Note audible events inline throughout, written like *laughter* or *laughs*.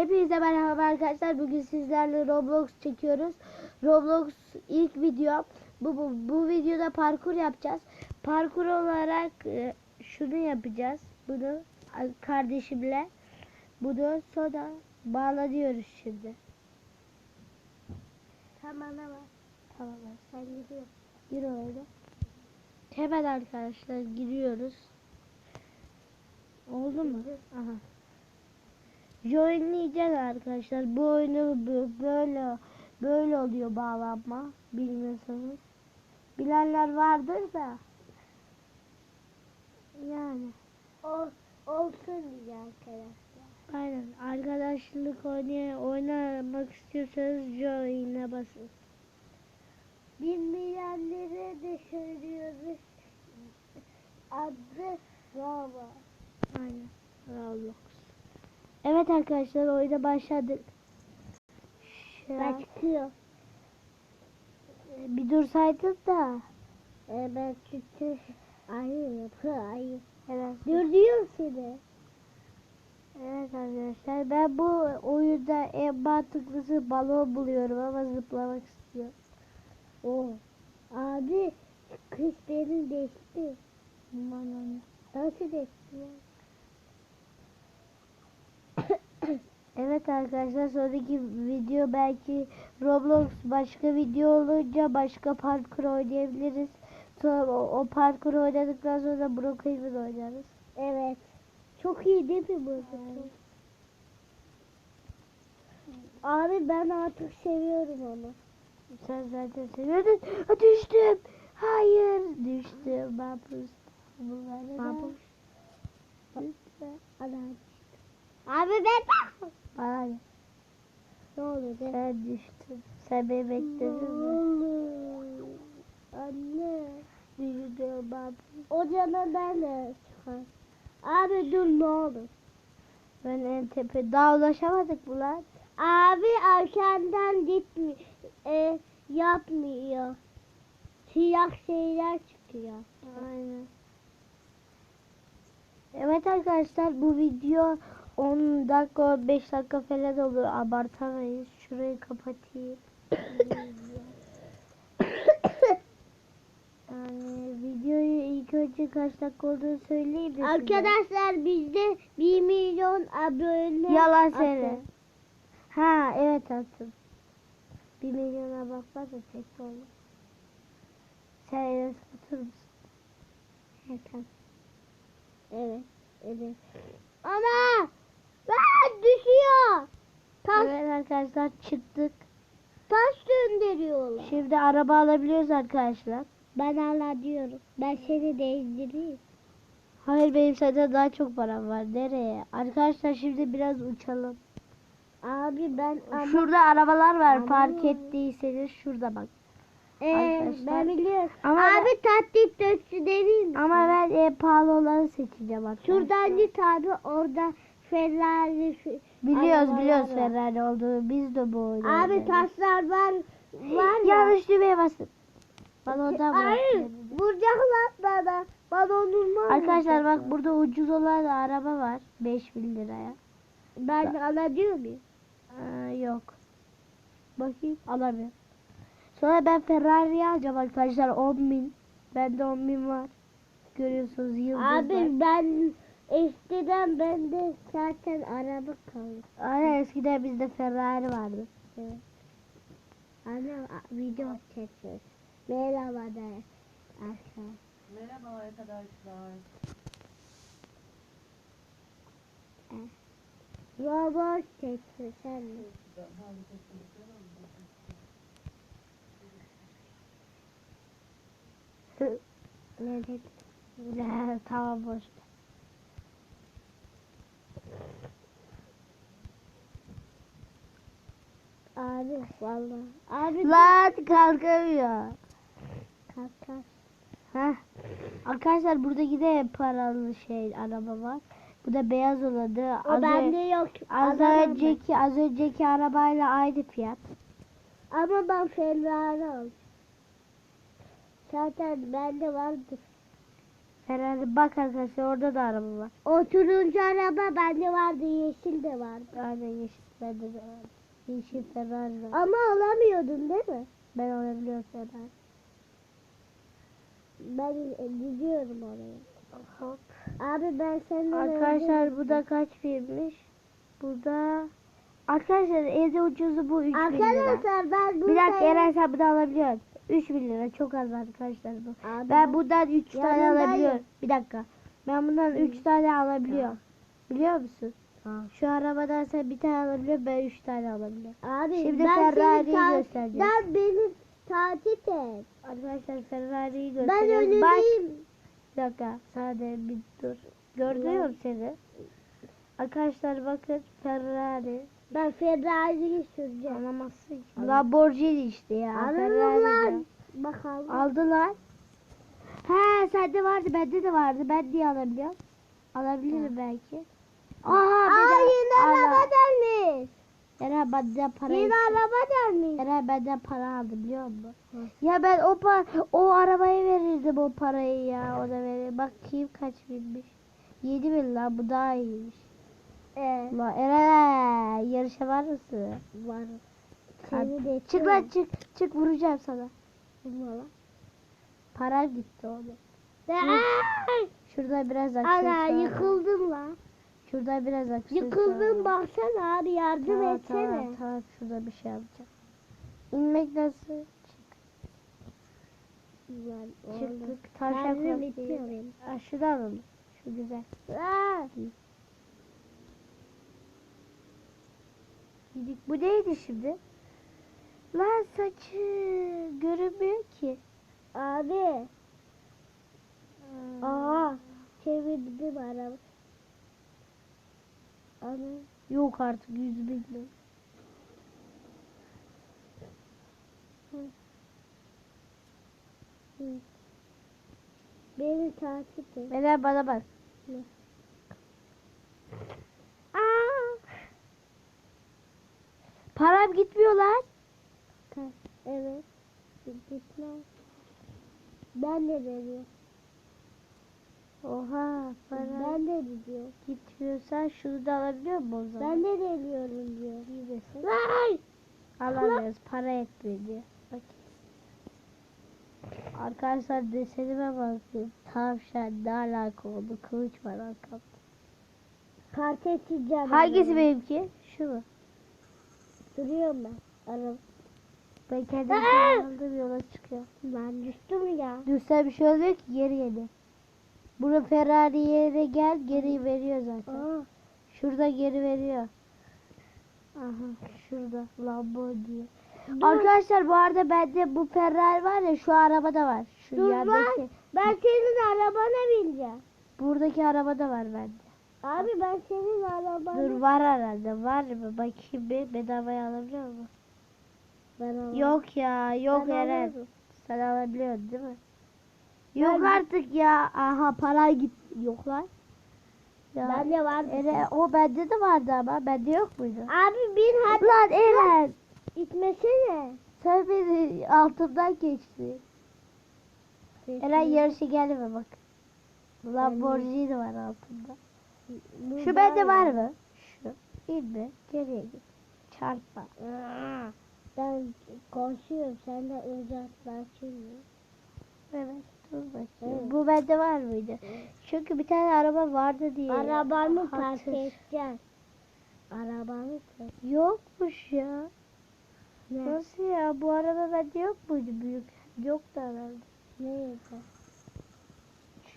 Hepinize merhaba arkadaşlar. Bugün sizlerle Roblox çekiyoruz. Roblox ilk video. Bu, bu, bu videoda parkur yapacağız. Parkur olarak e, şunu yapacağız. Bunu kardeşimle. Bunu sonra bağlanıyoruz şimdi. Tamam ama. Tamam sen gidiyor. Gir öyle. Hemen arkadaşlar giriyoruz. Oldu mu? Aha. Joinleyeceğiz arkadaşlar. Bu oyunu bö- böyle böyle oluyor bağlanma. Bilmiyorsanız. Bilenler vardır da. Yani. Ol, olsun diye arkadaşlar. Aynen. Arkadaşlık oynay oynamak istiyorsanız join'e basın. Bilmeyenlere de söylüyoruz. Adı Rava. Aynen. Roblox. Evet arkadaşlar oyuna başladık. Şu an- Başlıyor. bir dursaydın da. Ee, ben çünkü ayı yapı ayı. Evet. Dur diyor seni. Evet arkadaşlar ben bu oyunda en mantıklısı balon buluyorum ama zıplamak istiyorum. O. Abi kız benim değişti. Balon. Nasıl değişti ya? Evet arkadaşlar sonraki video belki Roblox başka video olunca başka parkur oynayabiliriz. Sonra o, o parkur oynadıktan sonra Brookhaven oynarız. Evet. Çok iyi değil mi bu? Abi ben artık seviyorum onu. Sen zaten seviyordun. Ha, düştüm. Hayır düştüm. Mahpus. Bunları da- Mahpus. Ana. Abi ben Bana ne? Ne oldu? de? Sen düştün. Sen beni Ne bekledin mi? Anne. Düştüm mahpus. O cana ben de çıkar. Abi dur ne olur. Ben en tepe daha ulaşamadık mı lan? Abi arkandan gitmiyor. E, yapmıyor. Siyah şeyler çıkıyor. Aynen. Evet arkadaşlar bu video 10 dakika 5 dakika falan olur abartamayız. Şurayı kapatayım. *coughs* Yani videoyu ilk önce kaç dakika olduğunu söyleyeyim de size. Arkadaşlar bizde 1 milyon abone. Yalan söyle. Ha evet atın. 1 milyona bakma da tek olur. Sen Enes Batur musun? Evet. Evet. Evet. Ana! Düşüyor. Taş, Evet arkadaşlar çıktık. taş döndürüyorlar. Şimdi araba alabiliyoruz arkadaşlar. Ben hala diyorum. Ben seni değdireyim. Hayır benim senden daha çok param var. Nereye? Arkadaşlar şimdi biraz uçalım. Abi ben ama Şurada arabalar var Ama- fark ettiyseniz şurada bak. Ee, arkadaşlar. ben biliyorum. Ama abi taktik döksü değil mi? Ama ben en pahalı olanı seçeceğim arkadaşlar. Şuradan git abi orada Ferrari Biliyoruz biliyoruz var. Ferrari olduğunu biz de bu oyunu Abi oynuyoruz. taşlar var var ya. Yanlış düğmeye basın. Balondan Hayır bırak. vuracaklar bana. Balonum var. Arkadaşlar bak burada ucuz olan araba var. 5000 liraya. Ben alabiliyor muyum? Aa, yok. Bakayım alamıyorum. Sonra ben Ferrari alacağım arkadaşlar 10 bin. Bende 10 bin var. Görüyorsunuz yıldızlar. Abi ben eskiden bende zaten araba kaldı. Aynen eskiden bizde Ferrari vardı. Evet. Anne a- video çekiyoruz. Merhaba de. Arkadaşlar. Merhaba arkadaşlar. Robot çekiyor sen mi? Ne dedi? *laughs* tamam boş. Abi vallahi. Abi Lan kalkamıyor. kalk kalk. Heh. Arkadaşlar burada yine paralı şey araba var. Bu da beyaz olanı. O Az, bende yok. az ben. önceki az önceki arabayla aynı fiyat. Ama ben Ferrari aldım. Zaten bende vardı. Ferrari bak arkadaşlar orada da araba var. O turuncu araba bende vardı, yeşil de vardı. Aynen yeşil bende de var. Yeşil Ferrari var. Ama alamıyordun değil mi? Ben alabiliyorum Ferrari. Ben e, gidiyorum oraya. Hop. Abi ben senden Arkadaşlar önce- bu da kaç birmiş? Bu da Arkadaşlar evde ucuzu bu 3 bin lira. Arkadaşlar ben bu Bir dakika sayı- Eren sen bunu alabiliyorsun. 3 bin lira çok az arkadaşlar bu. Abi Ben bundan 3 Ya tane ben- alabiliyorum. Bir dakika. Ben bundan 3 tane alabiliyorum. Biliyor musun? Ha. Şu arabadan sen bir tane alabiliyorsun ben 3 tane alabiliyorum. Abi Şimdi ben Ferrari'yi göstereceğim. Ben beni takip et. Arkadaşlar Ferrari'yi Ben gösteriyorum. Bak önündeyim. bir dakika sade bir dur. Gördüm seni. Arkadaşlar bakın Ferrari. Ben Ferrari'yi süreceğim. Anlamazsın ki. Lamborghini işte ya. Diyor. Bakalım. Aldılar. He sende vardı bende de vardı. Ben niye alabiliyorum? Alabilirim belki. Aha Aa yeni araba gelmiş. Eren benden para Yeni araba gelmiş. Eren benden para aldı biliyor musun? Ya ben o pa o arabaya verirdim o parayı ya. O da verir. Bakayım kaç binmiş. 7 bin lan bu daha iyiymiş. Ee, Ulan yarışa var mısın? var. Seni de Çık lan çık. Çık vuracağım sana. Valla. Para gitti oğlum. Şurada biraz Ana aksesuar. var. yıkıldım lan. Şurada biraz. Yıkıldım var. baksana abi yardım Tamam, etsene. tamam, tamam. Şurada bir şey yapacağım. İnmek nasıl? Oğlum. Çıktık. Tavşan bitmiyor benim. Şunu alalım. Şu güzel. Aa, Gidik. Bu neydi şimdi? Lan saçı görünmüyor ki. abi. Aa. Çevirdim araba. Ana. Yok artık yüz bin. Beni takip et. Beyler bana bak. Ne? Aa. Param gitmiyor lan. Evet. Gitme. Ben de veriyorum. Oha para Ben de gidiyorum. gitmiyorsan şunu da alabiliyor musun o zaman? Ben de veriyorum diyor. İyi misin? Vay! Alamıyoruz. Para etmiyor diyor. Bak. Arkadaşlar desenime bakın. Tavşan ne alaka oldu? Kılıç var arkamda. Park edeceğim. Hangisi benimki? Şu mu? Duruyorum ben. Araba. Ben kendim yola çıkıyorum. Ben düştüm ya. Düşse bir şey oluyor ki geri yedi. Bunu Ferrari yere gel geri veriyor zaten. Aa, Şurada geri veriyor. Aha şurada Lamborghini. dur, Arkadaşlar bu arada bende bu Ferrari var ya şu arabada var. Şu dur yerdeki. lan. Ben senin arabana bineceğim. Buradaki arabada var bende. Abi ben senin arabana. Dur var herhalde. Var mı? Bakayım bir bedavaya alabiliyor mu? Ben alamam. Yok ya. Yok Ben Eren. Sen alabiliyorsun değil mi? Yok artık ya. Aha para git. Yok lan. Ya. Bende var. Eren, o bende de vardı ama. Bende yok muydu? Abi bin hadi. Lan Eren. İtmesene. Sen beni altımdan geçtin. Eren yarışa gelme bak. Lamborghini var altında. Bu Şu bende var mı? Şu. İnme. Geriye git. Çarpma. Ben koşuyorum. Sen de uzaklaşıyorsun. Evet. Bakayım. Bu bende var mıydı? Çünkü bir tane araba vardı diye. Arabamı park edeceğim. Arabamı park Yokmuş ya. Ne? Nasıl ya? Bu araba bende yok muydu büyük? Yoktu herhalde. Neydi?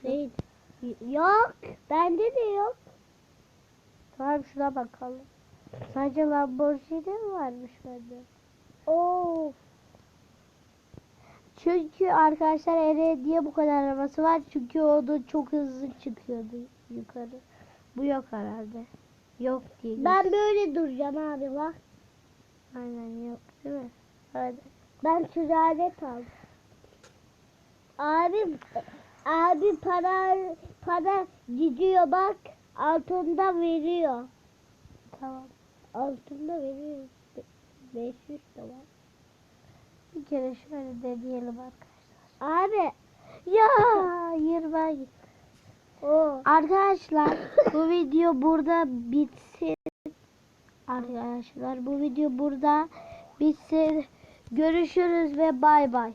Değil. Yok. Bende de yok. Tamam şuna bakalım. Sadece Lamborghini mi varmış bende? Of. Çünkü arkadaşlar Ereğe diye bu kadar arabası var? Çünkü o da çok hızlı çıkıyordu yukarı. Bu yok herhalde. Yok diye. Ben böyle duracağım abi bak. Aynen yok değil mi? Hadi. Ben süralet aldım. Abi abi para para gidiyor bak altında veriyor. Tamam. Altında veriyor. Be- 500 de var. Bir kere şöyle deneyelim arkadaşlar. Abi Ya yirmi git. O. Arkadaşlar bu *laughs* video burada bitsin. Arkadaşlar bu video burada bitsin. Görüşürüz ve bay bay.